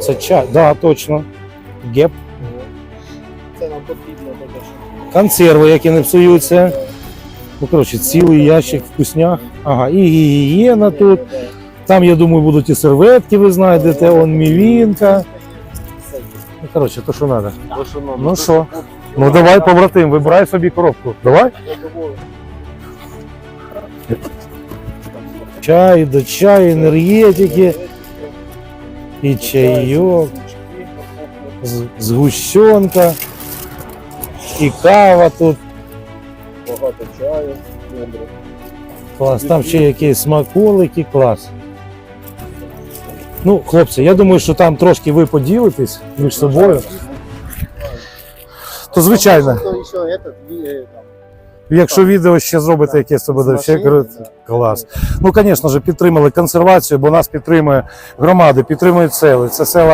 Це чай, да, точно. Геп. Це нам потрібно таке, що Консерви, які не псуються. Ну, коротше, цілий ящик вкусняк. Ага, і гігієна тут. Там, я думаю, будуть і серветки, ви знайдете, он мівінка. Ну, коротше, то що треба. Ну що? Ну давай, побратим, вибирай собі коробку. Давай. Чай, до чаю, енергетики, і чайок, згущенка, і кава тут. Багато чаю, добре. Клас, там ще якісь смаколики, клас. Ну, хлопці, я думаю, що там трошки ви поділитесь між собою. То звичайно, якщо відео ще зробите якесь, то буде ще клас. Ну, звісно ж, підтримали консервацію, бо нас підтримує громади, підтримують сели. Це села